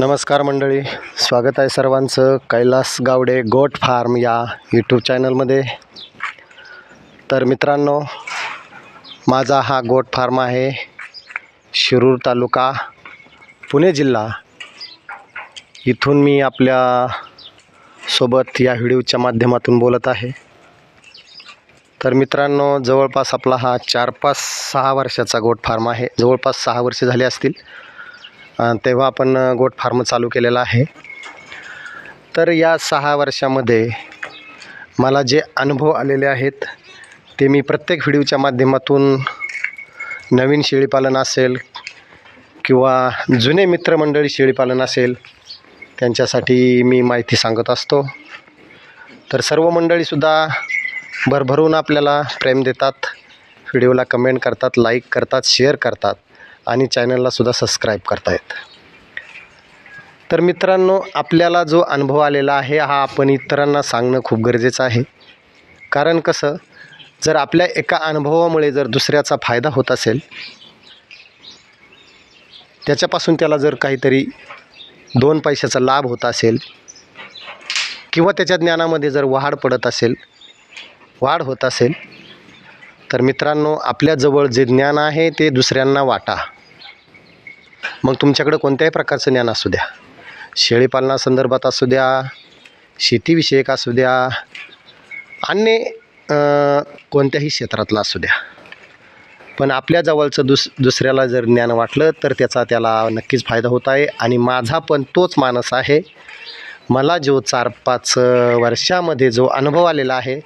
नमस्कार मंडळी स्वागत आहे सर्वांचं. कैलास गावडे गोट फार्म या यूट्यूब चॅनलमध्ये तर मित्रांनो माझा हा गोट फार्म आहे शिरूर तालुका पुणे जिल्हा. इथून मी आपल्यासोबत या व्हिडिओच्या माध्यमातून बोलत आहे. तर मित्रांनो जवळपास आपला हा चार पाच सहा वर्षाचा गोट फार्म आहे. जवळपास सहा वर्षे झाली असतील. तेव्हा आपण गोट फार्म चालू केलेला आहे. तर या सहा वर्षामध्ये मला जे अनुभव आलेले आहेत ते मी प्रत्येक व्हिडिओच्या माध्यमातून नवीन शेळीपालन असेल किंवा जुने मित्रमंडळी शेळीपालन असेल त्यांच्यासाठी मी माहिती सांगत असतो. तर सर्व मंडळीसुद्धा भरभरून आपल्याला प्रेम देतात व्हिडिओला कमेंट करतात लाईक करतात शेअर करतात. आणि चॅनललासुद्धा सबस्क्राईब करतायत. तर मित्रांनो आपल्याला जो अनुभव आलेला आहे हा आपण इतरांना सांगणं खूप गरजेचं आहे. कारण कसं जर आपल्या एका अनुभवामुळे जर दुसऱ्याचा फायदा होत असेल त्याच्यापासून त्याला जर काहीतरी दोन पैशाचा लाभ होत असेल किंवा त्याच्या ज्ञानामध्ये जर वाढ पडत असेल वाढ होत असेल तर मित्रांनो आपल्याजवळ जे ज्ञान आहे ते दुसऱ्यांना वाटा. मग तुमच्याकडं कोणत्याही प्रकारचं ज्ञान असू द्या. शेळीपालनासंदर्भात असू द्या शेतीविषयक असू द्या अन्य कोणत्याही क्षेत्रातलं असू द्या. पण आपल्या जवळचं दुस दुसऱ्याला जर ज्ञान वाटलं तर त्याचा त्याला नक्कीच फायदा होत आहे. आणि माझा पण तोच मानस आहे. मला जो चार पाच वर्षामध्ये जो अनुभव आलेला आहे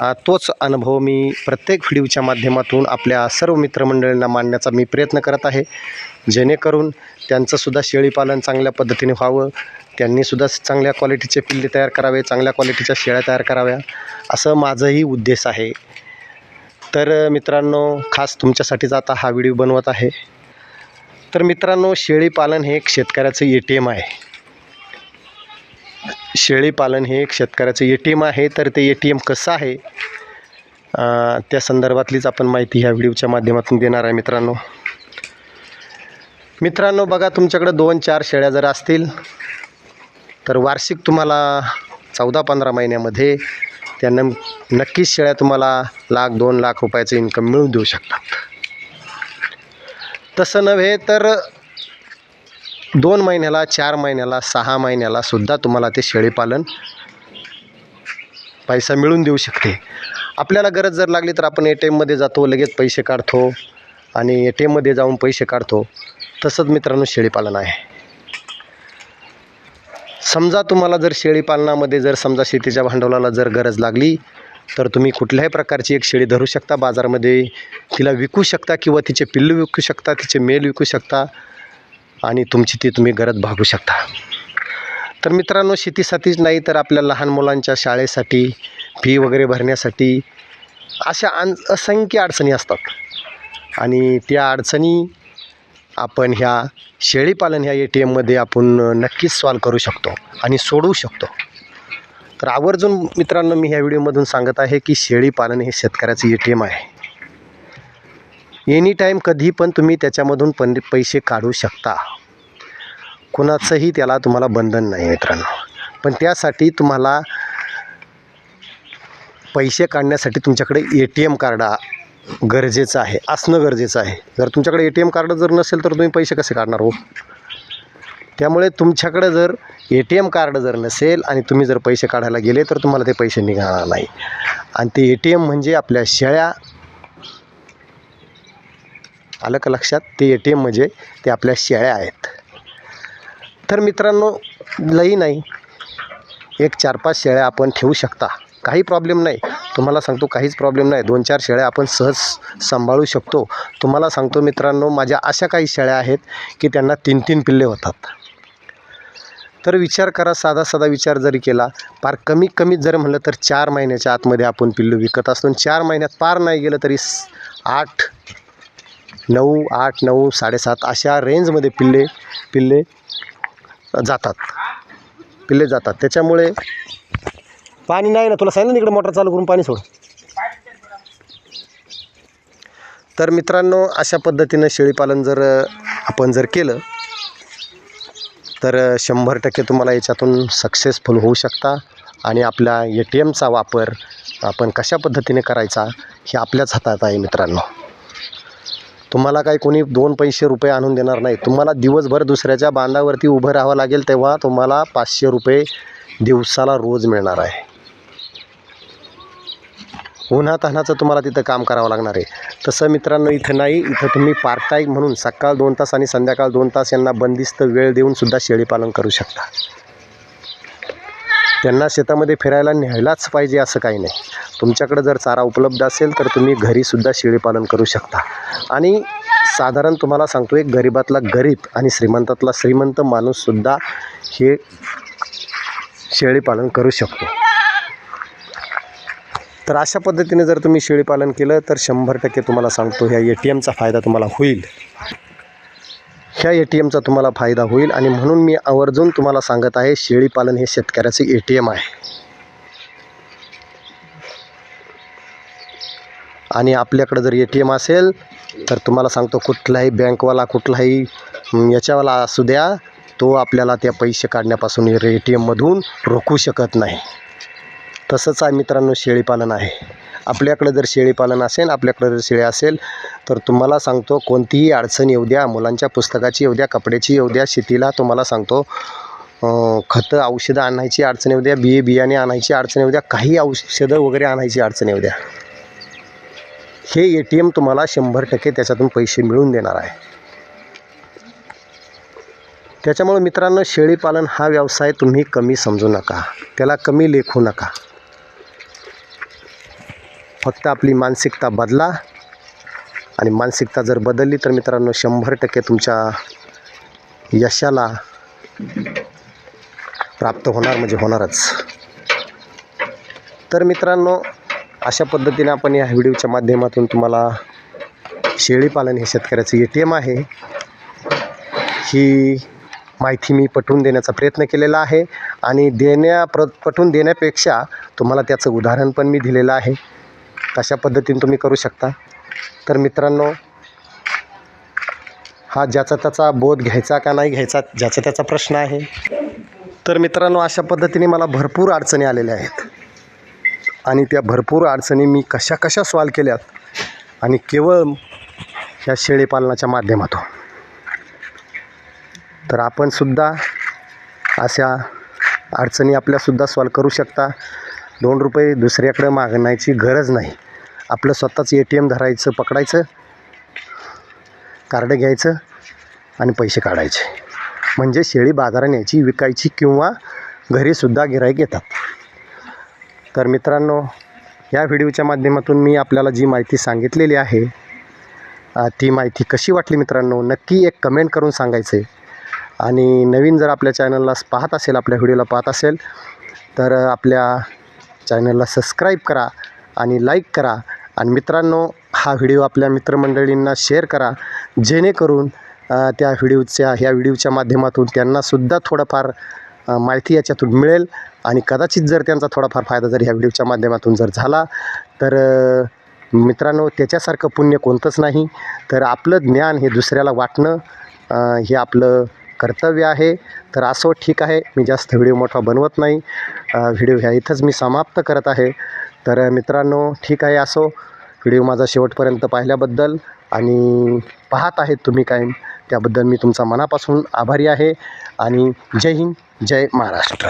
तोच अनुभव मी प्रत्येक व्हिडिओच्या माध्यमातून आपल्या सर्व मित्रमंडळींना मांडण्याचा मी प्रयत्न करत आहे. जेणेकरून त्यांचंसुद्धा शेळीपालन चांगल्या पद्धतीने व्हावं. त्यांनीसुद्धा चांगल्या क्वालिटीचे पिल्ले तयार करावे चांगल्या क्वालिटीच्या शेळ्या तयार कराव्या असं माझंही उद्देश आहे. तर मित्रांनो खास तुमच्यासाठीच आता हा व्हिडिओ बनवत आहे. तर मित्रांनो शेळीपालन हे एक शेतकऱ्याचं ए टी एम आहे. शेळीपालन हे एक शेतकऱ्याचं ए टी एम आहे तर ते ए टी एम कसं आहे त्या संदर्भातलीच आपण माहिती ह्या व्हिडिओच्या माध्यमातून देणार आहे मित्रांनो. मित्रांनो बघा तुमच्याकडं दोन चार शेळ्या जर असतील तर वार्षिक तुम्हाला चौदा पंधरा महिन्यामध्ये त्यांना नक्कीच शेळ्या तुम्हाला लाख दोन लाख रुपयाचं इन्कम मिळून देऊ शकतात. तसं नव्हे तर दोन महिन्याला चार महिन्याला सहा महिन्याला सुद्धा तुम्हाला ते शेळीपालन पैसा मिळून देऊ शकते. आपल्याला गरज जर लागली तर आपण ए टी एममध्ये जातो लगेच पैसे काढतो आणि ए टी एममध्ये जाऊन पैसे काढतो. तसंच मित्रांनो शेळीपालन आहे. समजा तुम्हाला जर शेळीपालनामध्ये जर समजा शेतीच्या भांडवलाला जर गरज लागली तर तुम्ही कुठल्याही प्रकारची एक शेळी धरू शकता. बाजारामध्ये तिला विकू शकता किंवा तिचे पिल्लू विकू शकता तिचे मेल विकू शकता. आणि तुमची ती तुम्ही गरज भागू शकता. तर मित्रांनो शेतीसाठीच नाही तर आपल्या लहान मुलांच्या शाळेसाठी फी वगैरे भरण्यासाठी अशा अन असंख्य अडचणी असतात. आणि त्या अडचणी आपण ह्या शेळीपालन ह्या ए टी एममध्ये आपण नक्कीच सॉल्व करू शकतो आणि सोडवू शकतो. तर आवर्जून मित्रांनो मी ह्या व्हिडिओमधून सांगत आहे की शेळीपालन हे शेतकऱ्याचं ए टी एम आहे. एनी टाईम कधी पण तुम्ही त्याच्यामधून पण पैसे काढू शकता. कुणाचंही त्याला तुम्हाला बंधन नाही मित्रांनो. पण त्यासाठी तुम्हाला पैसे काढण्यासाठी तुमच्याकडे ए टी एम कार्ड गरजेचं आहे असणं गरजेचं आहे. जर तुमच्याकडे ए टी एम कार्ड जर नसेल तर तुम्ही पैसे कसे काढणार हो? त्यामुळे तुमच्याकडे जर ए टी एम कार्ड जर नसेल आणि तुम्ही जर पैसे काढायला गेले तर तुम्हाला ते पैसे निघणार नाही. आणि ते ए टी एम म्हणजे आपल्या शेळ्या आलं का लक्षात ते ए टी एम म्हणजे ते आपल्या शेळ्या आहेत. तर मित्रांनो लई नाही. एक चार पाच शेळ्या आपण ठेवू शकता. काही प्रॉब्लेम नाही. तुम्हाला सांगतो काहीच प्रॉब्लेम नाही. दोन चार शेळ्या आपण सहज सांभाळू शकतो. तुम्हाला सांगतो मित्रांनो माझ्या अशा काही शेळ्या आहेत की त्यांना तीन तीन पिल्ले होतात. तर विचार करा साधा साधा विचार जरी केला पार कमी कमीत जर म्हणलं तर चार महिन्याच्या आतमध्ये आपण पिल्लू विकत असतो. चार महिन्यात पार नाही गेलं तरी आठ नऊ आठ नऊ साडेसात अशा रेंजमध्ये पिल्ले पिल्ले जातात. पिल्ले जातात. त्याच्यामुळे पाणी नाही ना. तुला सांगितलं ना इकडे मोटर चालू करून पाणी सोड. तर मित्रांनो अशा पद्धतीनं शेळीपालन जर आपण जर केलं तर शंभर टक्के तुम्हाला याच्यातून सक्सेसफुल होऊ शकता. आणि आपल्या ए टी एमचा वापर आपण कशा पद्धतीने करायचा हे आपल्याच हातात आहे मित्रांनो. तुम्हाला काही कोणी दोन पैसे रुपये आणून देणार नाही. तुम्हाला दिवसभर दुसऱ्याच्या बांधावरती उभं राहावं लागेल तेव्हा तुम्हाला पाचशे रुपये दिवसाला रोज मिळणार आहे. उन्हातान्हाचं तुम्हाला तिथं काम करावं लागणार आहे. तसं मित्रांनो इथं नाही. इथं तुम्ही पार्ट टाईम म्हणून सकाळ दोन तास आणि संध्याकाळ दोन तास यांना बंदिस्त वेळ देऊन सुद्धा शेळीपालन करू शकता. त्यांना शेतामध्ये फिरायला न्यायलाच पाहिजे असं काही नाही. तुमच्याकडं जर चारा उपलब्ध असेल तर तुम्ही घरीसुद्धा शेळीपालन करू शकता. आणि साधारण तुम्हाला सांगतो एक गरिबातला गरीब आणि श्रीमंतातला श्रीमंत माणूससुद्धा हे शेळीपालन करू शकतो. तर अशा पद्धतीने जर तुम्ही शेळीपालन केलं तर शंभर टक्के तुम्हाला सांगतो ह्या ए टी एमचा फायदा तुम्हाला होईल. ह्या ए टी एमचा तुम्हाला फायदा होईल आणि म्हणून मी आवर्जून तुम्हाला सांगत आहे शेळीपालन हे शेतकऱ्याचे ए टी एम आहे. आणि आपल्याकडं जर ए टी एम असेल तर तुम्हाला सांगतो कुठलाही बँकवाला कुठलाही याच्यावाला असू द्या तो आपल्याला त्या पैसे काढण्यापासून ए टी एममधून रोखू शकत नाही. तसंच आहे मित्रांनो शेळीपालन आहे. आपल्याकडं जर शेळीपालन असेल आपल्याकडं जर शेळी असेल तर तुम्हाला सांगतो कोणतीही अडचण येऊ द्या मुलांच्या पुस्तकाची येऊ द्या कपड्याची येऊ द्या शेतीला तुम्हाला सांगतो खतं औषधं आणायची अडचण येऊ द्या बिये बियाणे आणायची अडचण येऊ द्या काही औषधं वगैरे आणायची अडचण येऊ द्या. हे ए टी एम तुम्हाला शंभर टक्के त्याच्यातून पैसे मिळून देणार आहे. त्याच्यामुळे मित्रांनो शेळीपालन हा व्यवसाय तुम्ही कमी समजू नका. त्याला कमी लेखू नका. फक्त आपली मानसिकता बदला. आणि मानसिकता जर बदलली तर मित्रांनो शंभर टक्के तुमच्या यशाला प्राप्त होणार म्हणजे होणारच. तर मित्रांनो अशा पद्धतीने आपण या व्हिडिओच्या माध्यमातून तुम्हाला शेळीपालन हे शेतकऱ्याचं ए टी एम आहे. ही माहिती मी पटवून देण्याचा प्रयत्न केलेला आहे. आणि देण्या प्र पटवून देण्यापेक्षा तुम्हाला त्याचं उदाहरण पण मी दिलेलं आहे. कशा पद्धतीने तुम्ही करू शकता. तर मित्रांनो हा ज्याचा त्याचा बोध घ्यायचा का नाही घ्यायचा ज्याचा त्याचा प्रश्न आहे. तर मित्रांनो अशा पद्धतीने मला भरपूर अडचणी आलेल्या आहेत. आणि त्या भरपूर अडचणी मी कशा कशा सॉल्व केल्यात आणि केवळ ह्या शेळीपालनाच्या माध्यमातून. तर आपणसुद्धा अशा अडचणी आपल्यासुद्धा सॉल्व करू शकता. दोन रुपये दुसऱ्याकडं मागण्याची गरज नाही. आपलं स्वतःच ए टी एम धरायचं पकडायचं कार्ड घ्यायचं आणि पैसे काढायचे. म्हणजे शेळी बाजारात न्यायची विकायची किंवा घरीसुद्धा गिराईक येतात. तर मित्रांनो या व्हिडिओच्या माध्यमातून मी आपल्याला जी माहिती सांगितलेली आहे ती माहिती कशी वाटली मित्रांनो नक्की एक कमेंट करून सांगायचं. आहे आणि नवीन जर आपल्या चॅनलला पाहत असेल आपल्या व्हिडिओला पाहत असेल तर आपल्या चॅनलला सबस्क्राईब करा आणि लाईक करा. आणि मित्रांनो हा व्हिडिओ आपल्या मित्रमंडळींना शेअर करा. जेणेकरून त्या व्हिडिओच्या ह्या व्हिडिओच्या माध्यमातून त्यांनासुद्धा थोडंफार माहिती याच्यातून मिळेल. आणि कदाचित जर त्यांचा थोडाफार फायदा जर ह्या व्हिडिओच्या माध्यमातून जर झाला तर मित्रांनो त्याच्यासारखं पुण्य कोणतंच नाही. तर आपलं ज्ञान हे दुसऱ्याला वाटणं हे आपलं कर्तव्य आहे. तर असो ठीक आहे. मी जास्त व्हिडिओ मोठा बनवत नाही. व्हिडिओ ह्या इथंच मी समाप्त करत आहे. तर मित्रांनो ठीक आहे असो. व्हिडिओ माझा शेवटपर्यंत पाहिल्याबद्दल आणि पाहत आहेत तुम्ही काय त्याबद्दल मी तुमचा मनापासून आभारी आहे. आणि जय हिंद जय महाराष्ट्र.